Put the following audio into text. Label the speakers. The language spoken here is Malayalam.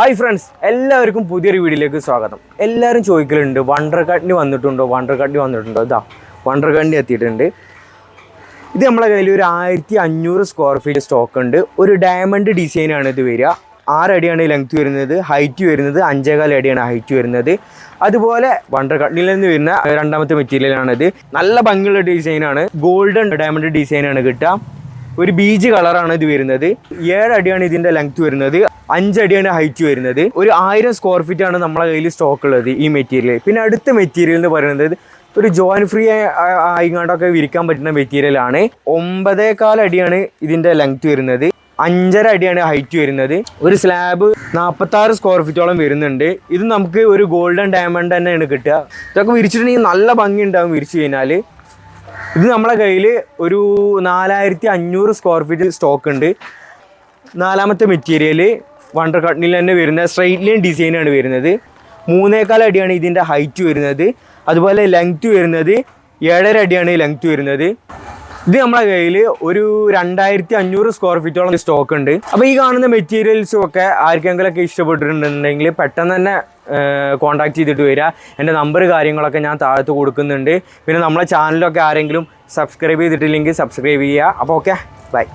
Speaker 1: ഹായ് ഫ്രണ്ട്സ് എല്ലാവർക്കും പുതിയൊരു വീഡിയോയിലേക്ക് സ്വാഗതം. എല്ലാവരും ചോദിക്കലുണ്ട് വണ്ടർ കാട്ടിന് വന്നിട്ടുണ്ടോ? വണ്ടർ കാട്ടിന് വന്നിട്ടുണ്ടോ? ഇതാ വണ്ടർ കാട്ടിന് എത്തിയിട്ടുണ്ട്. ഇത് നമ്മളെ കയ്യിൽ ഒരു ആയിരത്തി അഞ്ഞൂറ് സ്ക്വയർ ഫീറ്റ് സ്റ്റോക്ക് ഉണ്ട്. ഒരു ഡയമണ്ട് ഡിസൈനാണ് ഇത് വരിക. ആറടിയാണ് ലെങ്ത് വരുന്നത്. ഹൈറ്റ് വരുന്നത് അഞ്ചേകാൽ അടിയാണ് ഹൈറ്റ് വരുന്നത്. അതുപോലെ വണ്ടർ കട്ടിനിൽ നിന്ന് വരുന്ന രണ്ടാമത്തെ മെറ്റീരിയലാണ് ഇത്. നല്ല ഭംഗിയുള്ള ഡിസൈനാണ് ഗോൾഡൻ ഡയമണ്ട് ഡിസൈനാണ് കിട്ടുക. ഒരു ബീജ് കളറാണ് ഇത് വരുന്നത്. ഏഴടിയാണ് ഇതിന്റെ ലെങ്ത് വരുന്നത്. അഞ്ചടിയാണ് ഹൈറ്റ് വരുന്നത്. ഒരു ആയിരം സ്ക്വയർ ഫീറ്റ് ആണ് നമ്മളെ കയ്യിൽ സ്റ്റോക്ക് ഉള്ളത് ഈ മെറ്റീരിയൽ പിന്നെ അടുത്ത മെറ്റീരിയൽ എന്ന് പറയുന്നത് ഒരു ജോയിൻ ഫ്രീ ആയിങ്ങാണ്ടൊക്കെ വിരിക്കാൻ പറ്റുന്ന മെറ്റീരിയലാണ് ഒമ്പതേകാൽ അടിയാണ് ഇതിന്റെ ലെങ്ത് വരുന്നത്. അഞ്ചര അടിയാണ് ഹൈറ്റ് വരുന്നത്. ഒരു സ്ലാബ് നാൽപ്പത്തി ആറ് സ്ക്വയർ ഫീറ്റോളം വരുന്നുണ്ട്. ഇത് നമുക്ക് ഒരു ഗോൾഡൻ ഡയമണ്ട് തന്നെയാണ് കിട്ടുക. ഇതൊക്കെ വിരിച്ചിട്ടുണ്ടെങ്കിൽ നല്ല ഭംഗി ഉണ്ടാകും വിരിച്ചു കഴിഞ്ഞാൽ ഇത് നമ്മളെ കയ്യിൽ ഒരു നാലായിരത്തി അഞ്ഞൂറ് സ്ക്വയർ ഫീറ്റ് സ്റ്റോക്ക് ഉണ്ട്. നാലാമത്തെ മെറ്റീരിയൽ വണ്ടർ കട്ടിനിൽ തന്നെ വരുന്ന സ്ട്രെയിറ്റ് ലൈൻ ഡിസൈനാണ് വരുന്നത്. മൂന്നേക്കാൽ അടിയാണ് ഇതിന്റെ ഹൈറ്റ് വരുന്നത്. അതുപോലെ ലെങ്ത് വരുന്നത്. ഏഴര അടിയാണ് ലെങ്ത് വരുന്നത്. ഇത് നമ്മളെ കയ്യിൽ ഒരു രണ്ടായിരത്തി അഞ്ഞൂറ് സ്ക്വയർ ഫീറ്റോളം സ്റ്റോക്ക് ഉണ്ട്. അപ്പോൾ ഈ കാണുന്ന മെറ്റീരിയൽസും ഒക്കെ ആർക്കെങ്കിലും ഒക്കെ ഇഷ്ടപ്പെട്ടിട്ടുണ്ടെങ്കിൽ പെട്ടെന്ന് തന്നെ കോൺടാക്ട് ചെയ്തിട്ട് വരിക. എന്റെ നമ്പർ കാര്യങ്ങളൊക്കെ ഞാൻ താഴത്ത് കൊടുക്കുന്നുണ്ട്. പിന്നെ നമ്മളെ ചാനലൊക്കെ ആരെങ്കിലും സബ്സ്ക്രൈബ് ചെയ്തിട്ടില്ലെങ്കിൽ സബ്സ്ക്രൈബ് ചെയ്യുക. അപ്പോൾ ഓക്കെ ബൈ